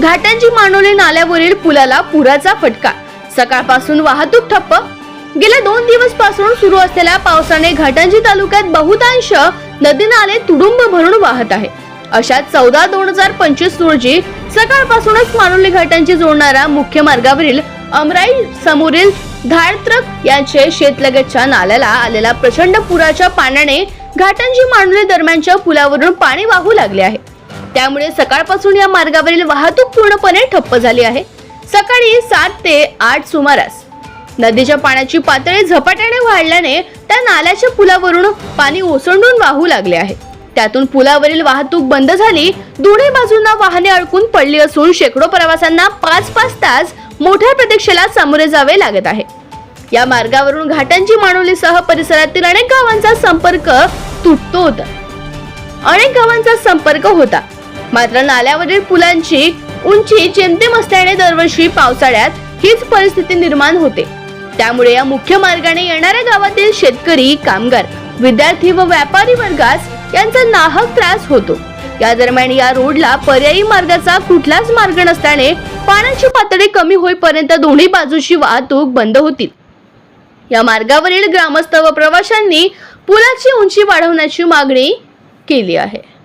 घाटांची मानवली नाल्यावरील पुलाला पुराचा फटका. सकाळपासून वाहतूक ठप्प. गेल्या दोन दिवसपासून सुरू असलेल्या पावसाने घाटांजी तालुक्यात बहुतांश नदी नाले तुडुंब भरून वाहत आहे. अशा चौदा दोन हजार पंचवीस रोजी सकाळपासूनच मानोली घाटांची जोडणारा मुख्य मार्गावरील अमराई समोरील धाडत्रक यांचे शेतलगतच्या नाल्याला आलेल्या प्रचंड पुराच्या पाण्याने घाटांजी मांडोली दरम्यानच्या पुलावरून पाणी वाहू लागले आहे. त्यामुळे सकाळपासून या मार्गावरील वाहतूक पूर्णपणे ठप्प झाली आहे. सकाळी सात ते आठ सुमारास नदीच्या पाण्याची पातळी झपाट्याने वाढल्याने त्या नाल्याच्या पुलावरून पाणी ओसंडून वाहू लागले आहे. त्यातून पुलावरील वाहतूक बंद झाली दोन्ही बाजूंना वाहने अडकून पडली असून शेकडो प्रवाशांना पाच पाच तास मोठ्या प्रतीक्षेला सामोरे जावे लागत आहे. या मार्गावरून घाटांची मानवलीसह परिसरातील अनेक गावांचा संपर्क तुटतो होता. अनेक गावांचा संपर्क होता. मात्र नाल्यावरील पुलांची उंची जेमतेम असल्याने दरवर्षी पावसाळ्यात हीच परिस्थिती निर्माण होते. त्यामुळे या मुख्य मार्गाने येणाऱ्या गावातील शेतकरी कामगार विद्यार्थी व व्यापारी वर्गास यांचा नाहक त्रास होतो. या दरम्यान या रोडला पर्यायी मार्गाचा कुठलाच मार्ग नसल्याने पाण्याची पातळी कमी होईपर्यंत दोन्ही बाजूची वाहतूक बंद होतील. या मार्गावरील ग्रामस्थ व प्रवाशांनी पुलाची उंची वाढवण्याची मागणी केली आहे.